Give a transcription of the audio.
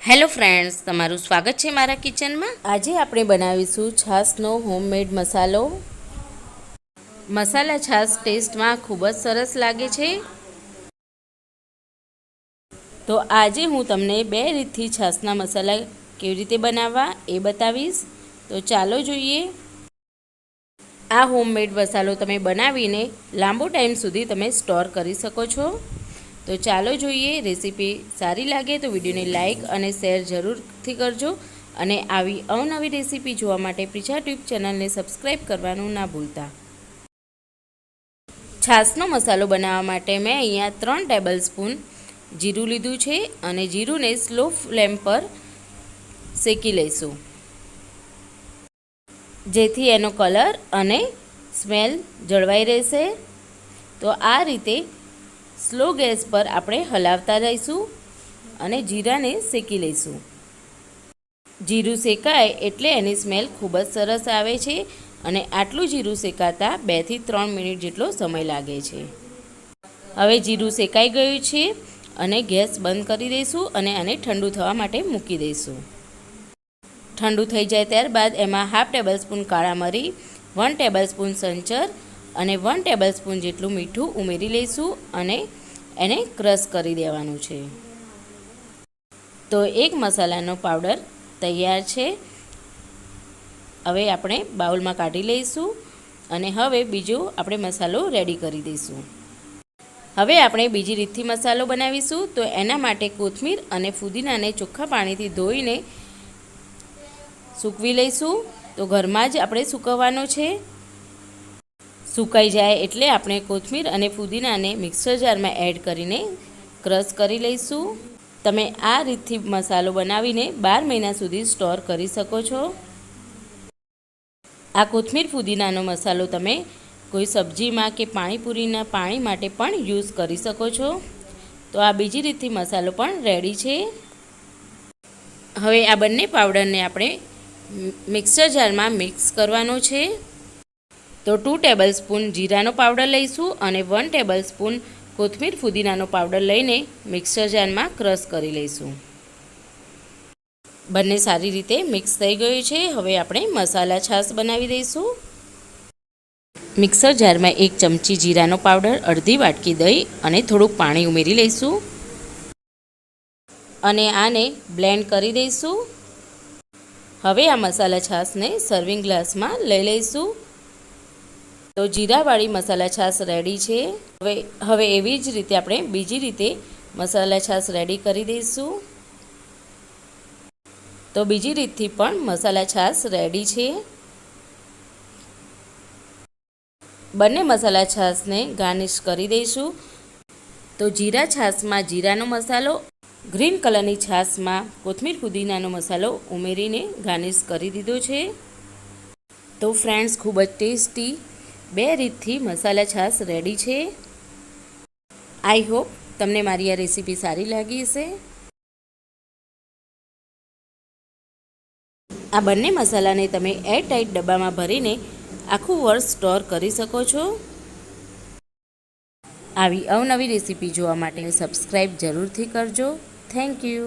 Hello friends તમારું સ્વાગત છે મારા કિચનમાં. આજે આપણે બનાવીશું છાશનો હોમમેડ મસાલો. મસાલા છાશ ટેસ્ટમાં ખૂબ જ સરસ લાગે છે. તો આજે હું તમને બે રીતથી છાશના મસાલા કેવી રીતે બનાવવા એ બતાવીશ. તો ચાલો જોઈએ. આ હોમમેડ મસાલો તમે બનાવીને લાંબો ટાઈમ સુધી તમે સ્ટોર કરી શકો છો. તો ચાલો જોઈએ રેસીપી સારી લાગે તો વિડીયોને લાઇક અને શેર જરૂરથી કરજો અને આવી અવનવી રેસીપી જોવા માટે પ્રિચા ટ્યુબ ચેનલને સબસ્ક્રાઈબ કરવાનું ના ભૂલતા. છાશનો મસાલો બનાવવા માટે મેં અહીંયા ત્રણ ટેબલ સ્પૂન જીરું લીધું છે અને જીરુંને સ્લો ફ્લેમ પર શેકી લઈશું. જેથી એનો કલર અને સ્મેલ જળવાઈ રહેશે. તો આ રીતે સ્લો ગેસ પર આપણે હલાવતા રહીશું અને જીરાને શેકી લઈશું. જીરું શેકાય એટલે એની સ્મેલ ખૂબ જ સરસ આવે છે અને આટલું જીરું શેકાતા બેથી ત્રણ મિનિટ જેટલો સમય લાગે છે. હવે જીરું શેકાઈ ગયું છે અને ગેસ બંધ કરી દઈશું અને આને ઠંડુ થવા માટે મૂકી દઈશું. ઠંડુ થઈ જાય ત્યારબાદ એમાં હાફ ટેબલ સ્પૂન કાળા મરી, વન ટેબલ સ્પૂન સંચર અને વન ટેબલ સ્પૂન જેટલું મીઠું ઉમેરી લઈશું અને એને ક્રશ કરી દેવાનું છે. તો એક મસાલાનો પાવડર તૈયાર છે. હવે આપણે બાઉલમાં કાઢી લઈશું અને હવે બીજો આપણે મસાલો રેડી કરી દઈશું. હવે આપણે બીજી રીતથી મસાલો બનાવીશું. તો એના માટે કોથમીર અને ફુદીનાને ચોખ્ખા પાણીથી ધોઈને સૂકવી લઈશું. તો ઘરમાં જ આપણે સૂકવવાનો છે. સુકાઈ જાય એટલે આપણે કોથમીર અને ફુદીનાને મિક્સર જારમાં એડ કરીને ક્રશ કરી લઈશું. તમે આ રીતથી મસાલો બનાવીને બાર મહિના સુધી સ્ટોર કરી શકો છો. આ કોથમીર ફુદીનાનો મસાલો તમે કોઈ સબ્જીમાં કે પાણીપુરીના પાણી માટે પણ યુઝ કરી શકો છો. તો આ બીજી રીતથી મસાલો પણ રેડી છે. હવે આ બંને પાવડરને આપણે મિક્સર જારમાં મિક્સ કરવાનો છે. તો ટુ ટેબલ સ્પૂન જીરાનો પાવડર લઈશું અને વન ટેબલ સ્પૂન કોથમીર ફુદીનાનો પાવડર લઈને મિક્સર જારમાં ક્રશ કરી લઈશું. બંને સારી રીતે મિક્સ થઈ ગયું છે. હવે આપણે મસાલા છાશ બનાવી દઈશું. મિક્સર જારમાં એક ચમચી જીરાનો પાવડર અડધી વાટકી દહીં અને થોડુંક પાણી ઉમેરી લઈશું. અને આને બ્લેન્ડ કરી દઈશું. હવે આ મસાલા છાશને સર્વિંગ ગ્લાસમાં લઈ લઈશું. તો જીરાવાળી મસાલા છાશ રેડી છે. હવે હવે એવી જ રીતે આપણે બીજી રીતે મસાલા છાશ રેડી કરી દઈશું. તો બીજી રીતથી પણ મસાલા છાશ રેડી છે. બંને મસાલા છાશને ગાર્નિશ કરી દઈશું. તો જીરા છાશમાં જીરાનો મસાલો ગ્રીન કલરની છાશમાં કોથમીર પુદીનાનો મસાલો ઉમેરીને ગાર્નિશ કરી દીધો છે. તો ફ્રેન્ડ્સ ખૂબ જ ટેસ્ટી બે રીતથી મસાલા છાશ રેડી છે. આઈ હોપ તમને મારી આ રેસીપી સારી લાગી હશે. આ બંને મસાલાને તમે એર ટાઈટ ડબ્બામાં ભરીને આખું વર્ષ સ્ટોર કરી શકો છો. આવી અવનવી રેસીપી જોવા માટે સબસ્ક્રાઈબ જરૂરથી કરજો. Thank you